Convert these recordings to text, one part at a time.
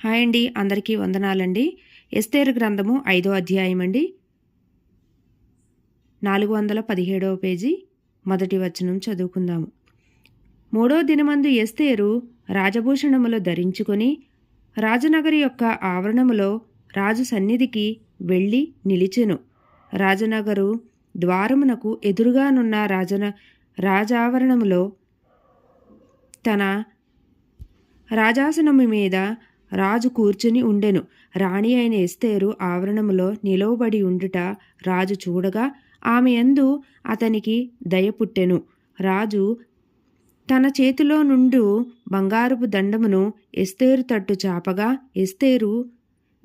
Hi అండి అందరికీ వందనాలండి. ఎస్తేరు గ్రంథము ఐదో అధ్యాయం అండి నాలుగు వందల పదిహేడవ పేజీ మొదటి వచనం చదువుకుందాము. మూడో దినమందు ఎస్తేరు రాజభూషణములు ధరించుకొని రాజనగరి యొక్క ఆవరణములో రాజు సన్నిధికి వెళ్ళి నిలిచెను. రాజనగరు ద్వారమునకు ఎదురుగానున్న రాజన రాజావరణములో తన రాజాసనము మీద రాజు కూర్చుని ఉండెను. రాణి అయిన ఎస్తేరు ఆవరణములో నిలవబడి ఉండుట రాజు చూడగా ఆమె యందు అతనికి దయ పుట్టెను. రాజు తన చేతిలో నుండు బంగారపు దండమును ఎస్తేరు తట్టు చాపగా ఎస్తేరు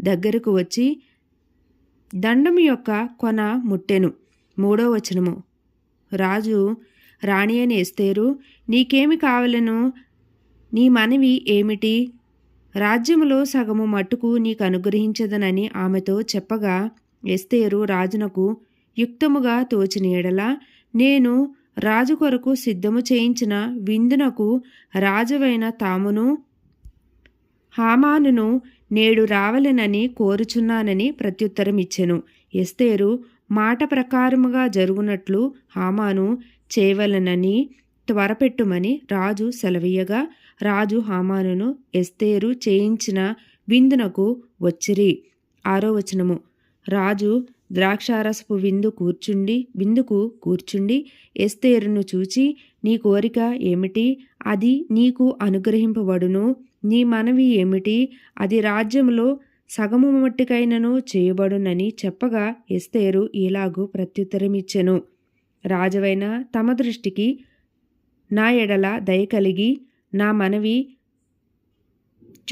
దగ్గరకు వచ్చి దండము యొక్క కొన ముట్టెను. మూడో వచనము. రాజు రాణి అని ఎస్తేరు నీకేమి కావలను? నీ మనవి ఏమిటి? రాజ్యములో సగము మట్టుకు నీకు అనుగ్రహించదనని ఆమెతో చెప్పగా ఎస్తేరు రాజునకు యుక్తముగా తోచిన ఎడల నేను రాజు కొరకు సిద్ధము చేయించిన విందునకు రాజువైన తామును హామానును నేడు రావలెనని కోరుచున్నానని ప్రత్యుత్తరమిచ్చెను. ఎస్తేరు మాట ప్రకారముగా జరుగునట్లు హామాను చేయవలనని త్వరపెట్టుమని రాజు సెలవీయగా రాజు హామానును ఎస్తేరు చేయించిన విందునకు వచ్చిరి. ఆరో వచనము. రాజు ద్రాక్షారసపు విందు కూర్చుండి విందుకు కూర్చుండి ఎస్తేరును చూచి నీ కోరిక ఏమిటి? అది నీకు అనుగ్రహింపబడును. నీ మనవి ఏమిటి? అది రాజ్యంలో సగము మట్టికైనను చేయబడునని చెప్పగా ఎస్తేరు ఇలాగూ ప్రత్యుత్తరమిచ్చెను. రాజవైన తమ దృష్టికి నా ఎడల దయ కలిగి నా మనవి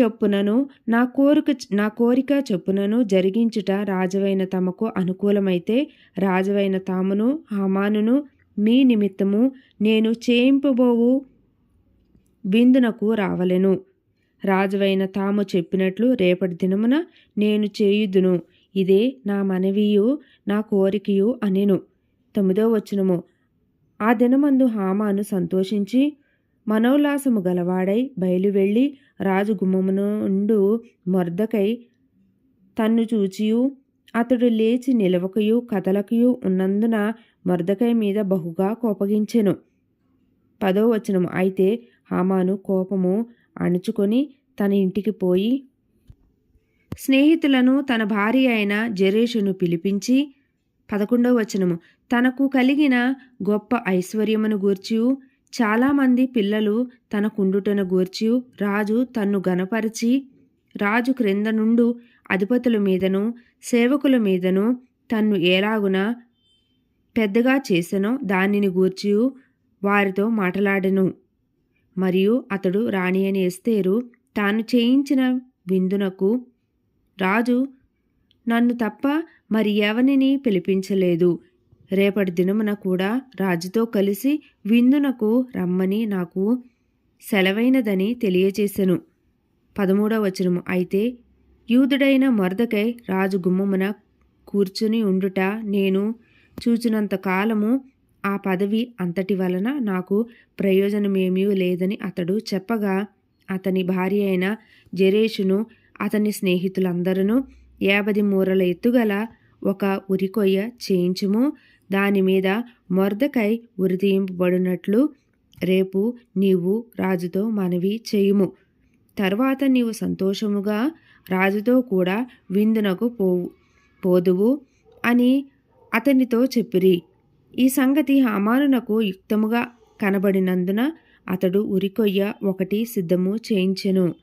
చొప్పునను నా కోరిక నా కోరిక చొప్పునను జరిగించుట రాజవైన తమకు అనుకూలమైతే రాజవైన తామును హామానును మీ నిమిత్తము నేను చేయింపబోవు విందునకు రావలెను. రాజువైన తాము చెప్పినట్లు రేపటి దినమున నేను చేయుదును. ఇదే నా మనవియు నా కోరికయు అనెను. తొమ్మిదో వచనము. ఆ దినమందు హామాను సంతోషించి మనోల్లాసము గలవాడై బయలువెళ్ళి రాజు గుమ్మమునుండు మొర్దకై తన్ను చూచియు అతడు లేచి నిలవకయు కదలకయు ఉన్నందున మొర్దకై మీద బహుగా కోపగించెను. పదో వచనము. అయితే హామాను కోపము అణుచుకొని తన ఇంటికి పోయి స్నేహితులను తన భార్య అయిన జరేషును పిలిపించి పదకొండవ వచనము. తనకు కలిగిన గొప్ప ఐశ్వర్యమును గూర్చియు చాలామంది పిల్లలు తన కుండుటను గూర్చియు రాజు తన్ను గనపరిచి రాజు క్రింద నుండు అధిపతుల మీదను సేవకుల మీదను తన్ను ఏలాగున పెద్దగా చేసెనో దానిని గూర్చియు వారితో మాట్లాడెను. మరియు అతడు రాణి అని ఎస్తేరు తాను చేయించిన విందునకు రాజు నన్ను తప్ప మరి ఎవరిని పిలిపించలేదు. రేపటి దినమున కూడా రాజుతో కలిసి విందునకు రమ్మని నాకు సెలవైనదని తెలియచేశాను పదమూడవ వచనము. అయితే యూదుడైన మరదకై రాజు గుమ్మమున కూర్చుని ఉండుట నేను చూచినంత కాలము ఆ పదవి అంతటి వలన నాకు ప్రయోజనమేమీ లేదని అతడు చెప్పగా అతని భార్య అయిన జరేషును అతని స్నేహితులందరూ యాభై మూరల ఎత్తుగల ఒక ఉరికొయ్య చేయించుము. దాని మీద ఉరితీయింపబడినట్లు రేపు నీవు రాజుతో మనవి చేయుము. తర్వాత నీవు సంతోషముగా రాజుతో కూడా విందునకు పోవు పోదువు అని అతనితో చెప్పిరి. ఈ సంగతి హామానునకు యుక్తముగా కనబడినందున అతడు ఉరికొయ్య ఒకటి సిద్ధము చేయించెను.